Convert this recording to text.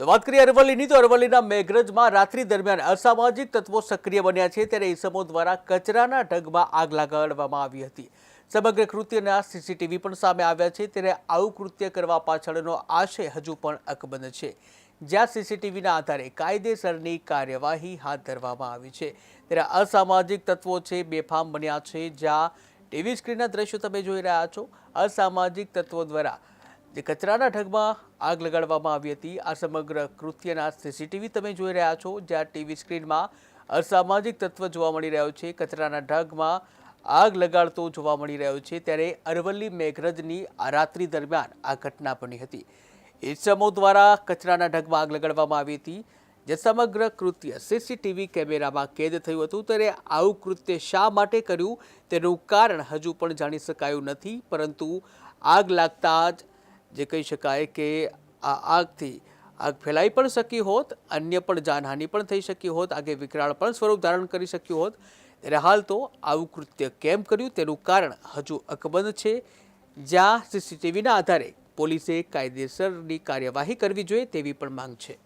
તો વાત કરીએ અરવલ્લીની, તો અરવલ્લીના મેઘરજમાં રાત્રિ દરમિયાન અસામાજિક તત્વો સક્રિય બન્યા છે. ત્યારે ઈસમો દ્વારા કચરાના ઢગમાં આગ લગાડવામાં આવી હતી. સમગ્ર કૃત્યના સીસીટીવી પણ સામે આવ્યા છે. ત્યારે આવું કૃત્ય કરવા પાછળનો આશય હજુ પણ અકબંધ છે. જ્યાં સીસીટીવીના આધારે કાયદેસરની કાર્યવાહી હાથ ધરવામાં આવી છે. ત્યારે અસામાજિક તત્વો છે, બેફામ બન્યા છે. જ્યાં ટીવી સ્ક્રીનના દ્રશ્યો તમે જોઈ રહ્યા છો. અસામાજિક તત્વો દ્વારા જે કચરાના ઢગમાં આગ લગાડવામાં આવી હતી. આ સમગ્ર કૃત્યના સીસીટીવી તમે જોઈ રહ્યા છો, જ્યાં ટીવી સ્ક્રીનમાં અસામાજિક તત્વ જોવા મળી રહ્યો છે. કચરાના ઢગમાં આગ લગાડતો જોવા મળી રહ્યો છે. ત્યારે અરવલ્લી મેઘરજની આ રાત્રિ દરમિયાન આ ઘટના બની હતી. ઇસમો દ્વારા કચરાના ઢગમાં આગ લગાડવામાં આવી હતી. જે સમગ્ર કૃત્ય સીસીટીવી કેમેરામાં કેદ થયું હતું. ત્યારે આવું કૃત્ય શા માટે કર્યું તેનું કારણ હજુ પણ જાણી શકાયું નથી. પરંતુ આગ લાગતા જ જે કહી શકાય કે આ આગથી, આગ ફેલાઈ પણ શકી હોત, અન્ય પણ જાનહાનિ પણ થઈ શકી હોત, આગે વિકરાળ પણ સ્વરૂપ ધારણ કરી શક્યું હોત. ત્યારે હાલ તો આવું કૃત્ય કેમ કર્યું? તેનું કારણ હજુ અકબંધ છે. જ્યાં સીસીટીવીના આધારે પોલીસે કાયદેસરની કાર્યવાહી કરવી જોઈએ તેવી પણ માંગ છે.